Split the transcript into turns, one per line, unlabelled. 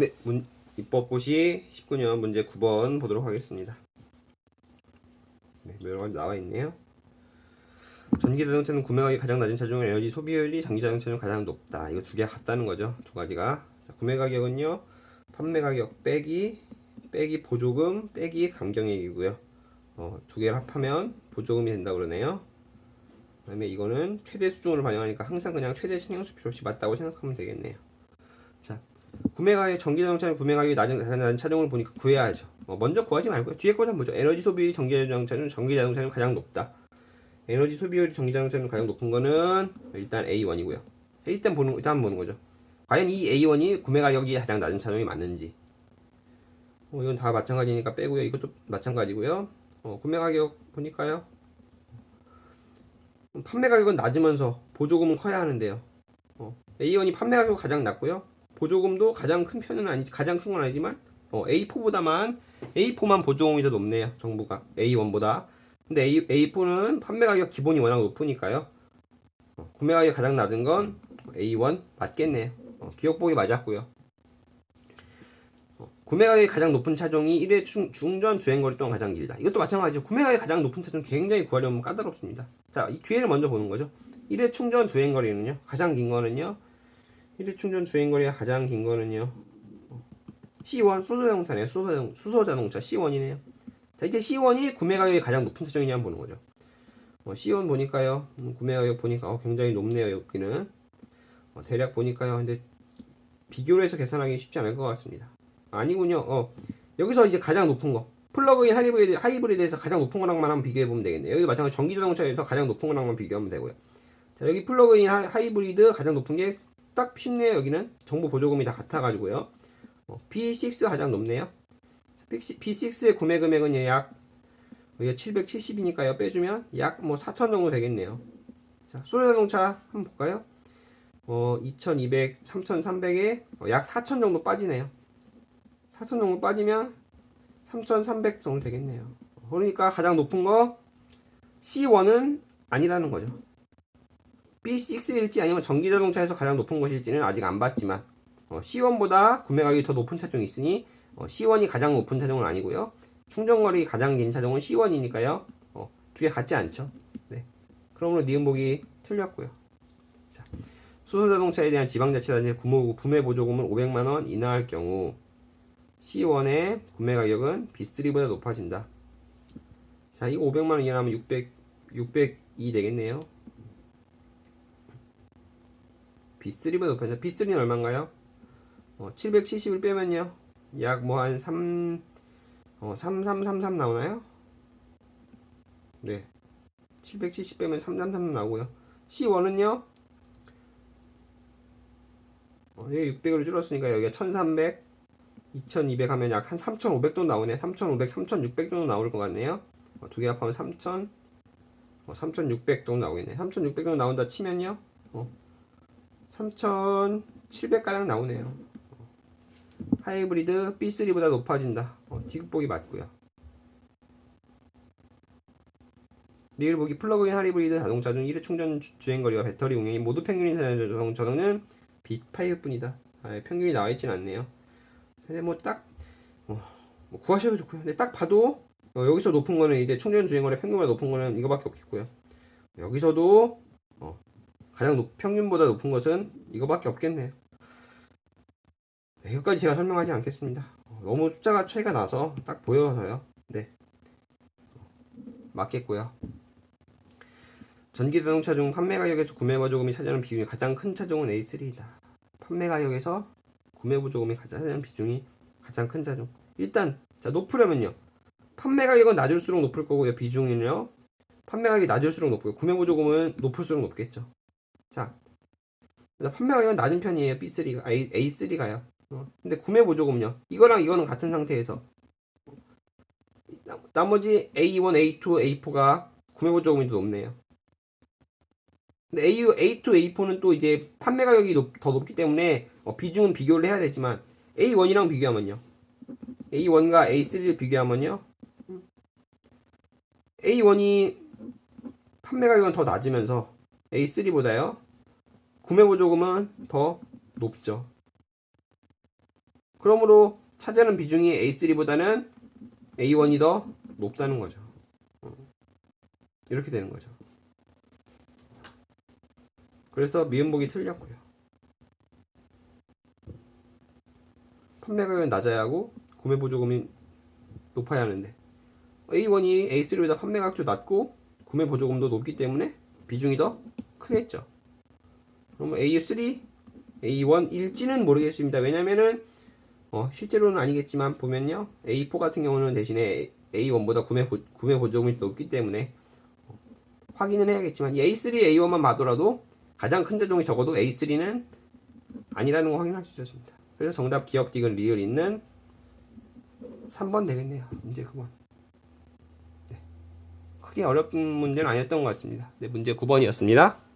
네, 문, 입법고시 19년 문제 9번 보도록 하겠습니다. 네, 여러 가지 나와 있네요. 전기 자동차는 구매가격이 가장 낮은 차종의 에너지 소비율이 전기 자동차는 가장 높다. 이거 두 개가 같다는 거죠. 두 가지가. 자, 구매 가격은요. 판매 가격 빼기 빼기 보조금 빼기 감경액이고요. 어, 두 개를 합하면 보조금이 된다 그러네요. 그다음에 이거는 최대 수준으로 반영하니까 항상 그냥 최대 신경 쓸 필요 없이 맞다고 생각하면 되겠네요. 자, 구매 가격 전기 자동차는 구매 가격이 낮은, 가장 낮은 차종을 보니까 구해야죠. 어, 먼저 구하지 말고요. 뒤에 거는 뭐죠? 에너지 소비 전기 자동차는 전기 자동차는 가장 높다. 에너지 소비율이 전기 자동차는 가장 높은 거는 일단 A1이고요. 일단 보는 일단 보는 거죠. 과연 이 A1이 구매 가격이 가장 낮은 차종이 맞는지. 어, 이건 다 마찬가지니까 빼고요. 이것도 마찬가지고요. 어, 구매 가격 보니까요. 판매 가격은 낮으면서 보조금은 커야 하는데요. 어, A1이 판매 가격 가장 낮고요. 보조금도 가장 큰 편은 아니 가장 큰 건 아니지만 어, A4보다만 A4만 보조금이 더 높네요. 정부가 A1보다. 근데 A, A4는 판매 가격 기본이 워낙 높으니까요. 어, 구매 가격이 가장 낮은 건 A1 맞겠네요. 어, 기억보기 맞았고요. 어, 구매 가격이 가장 높은 차종이 1회 충, 중전 주행 거리 동안 가장 길다. 이것도 마찬가지죠. 구매 가격이 가장 높은 차종 굉장히 구하려면 까다롭습니다. 자, 이 뒤에를 먼저 보는 거죠. 1회 충전 주행 거리는요. 가장 긴 거는요. 1회 충전 주행거리가 가장 긴 거는요. 어, C1 수소자동차네요. 수소자동, 수소자동차 C1이네요. 자, 이제 C1이 구매 가격이 가장 높은 차종이냐 한번 보는 거죠. 어, C1 보니까요. 음, 구매 가격 보니까 어, 굉장히 높네요. 여기는. 어, 대략 보니까요. 근데 비교를 해서 계산하기 쉽지 않을 것 같습니다. 아니군요. 어, 여기서 이제 가장 높은 거. 플러그인 하이브리드, 하이브리드에서 가장 높은 거랑만 한번 비교해 보면 되겠네요. 여기도 마찬가지 전기 자동차에서 가장 높은 거랑만 비교하면 되고요. 자, 여기 플러그인 하, 하이브리드 가장 높은 게 딱 쉽네요. 여기는 정보 보조금이 다 같아가지고요. 어, B6 가장 높네요. B6의 구매 금액은 약 여기가 770이니까요. 빼주면 약 뭐 4천 정도 되겠네요. 자, 수소 자동차 한번 볼까요? 어, 2200, 3300에 약 4천 정도 빠지네요. 4천 정도 빠지면 3300 정도 되겠네요. 그러니까 가장 높은 거 C1은 아니라는 거죠. B6일지 아니면 전기 자동차에서 가장 높은 것일지는 아직 안 봤지만 어, C1보다 구매 가격이 더 높은 차종이 있으니 어, C1이 가장 높은 차종은 아니고요. 충전거리 가장 긴 차종은 C1이니까요. 어, 두 개 같지 않죠. 네. 그러므로 니은복이 틀렸고요. 자, 수소자동차에 대한 지방자치단체 구매, 구매 보조금은 500만원 인하할 경우 C1의 구매 가격은 B3보다 높아진다. 자, 이거 500만원 이하면 600, 602 되겠네요. B3보다 높아진다. B3는 얼마인가요? 어, 770을 빼면요. 약 뭐 한 3, 어, 3333 나오나요? 네. 770 빼면 333 나오고요. C1은요. 어, 여기 600으로 줄었으니까 여기가 1300, 2200 하면 약 한 3500 정도 나오네. 3500, 3600 정도 나올 것 같네요. 어, 두개 합하면 3000, 어, 3600 정도 나오겠네. 3600 정도 나온다 치면요. 어, 3700가량 나오네요. 하이브리드 B3보다 높아진다. 어, 디귿복이 맞고요. 리을 보기 플러그인 하이브리드 자동차 중 1회 충전 주- 주행거리와 배터리 운영이 모두 평균인 자동 저는 B5뿐이다. 아, 평균이 나와 있진 않네요. 근데 뭐딱 어, 뭐 구하셔도 좋고요. 근데 딱 봐도 어, 여기서 높은 거는 이제 충전 주행 거리 평균보다 높은 거는 이거밖에 없겠고요. 여기서도 어, 가장 높, 평균보다 높은 것은 이거밖에 없겠네요. 네, 여기까지 제가 설명하지 않겠습니다. 어, 너무 숫자가 차이가 나서 딱 보여서요. 네. 맞겠고요. 전기 자동차 중 판매 가격에서 구매 보조금이 차지하는 비중이 가장 큰 차종은 A3이다. 판매 가격에서 구매 보조금이 차지하는 비중이 가장 큰 차종. 일단 자 높으려면요. 판매 가격은 낮을수록 높을 거고요. 비중은요. 판매 가격이 낮을수록 높고요. 구매 보조금은 높을수록 높겠죠. 자, 판매 가격은 낮은 편이에요. B3가 A, A3가요. 어, 근데 구매 보조금요. 이거랑 이거는 같은 상태에서 나- 나머지 A1, A2, A4가 구매 보조금이 더 높네요. 근데 A, A2, A4는 또 이제 판매 가격이 높- 더 높기 때문에 어, 비중은 비교를 해야 되지만 A1이랑 비교하면요. A1과 A3를 비교하면요. A1이 판매 가격은 더 낮으면서 A3보다요. 구매 보조금은 더 높죠. 그러므로 차지하는 비중이 A3보다는 A1이 더 높다는 거죠. 어. 이렇게 되는 거죠. 그래서 미음복이 틀렸고요. 판매 가격은 낮아야 하고 구매 보조금이 높아야 하는데 A1이 A3보다 판매 가격도 낮고 구매 보조금도 높기 때문에 비중이 더 크겠죠. 그러면 A3, A1 일지는 모르겠습니다. 왜냐면은 어, 실제로는 아니겠지만 보면요 A4 같은 경우는 대신에 A1보다 구매 보, 구매 보조금이 높기 때문에 어, 확인은 해야겠지만 이 A3, A1만 봐더라도 가장 큰 자종이 적어도 A3는 아니라는 거 확인할 수 있었습니다. 그래서 정답 기억 디귿 리을 있는 3번 되겠네요. 문제 9번. 네. 크게 어렵은 문제는 아니었던 것 같습니다. 네, 문제 9번이었습니다.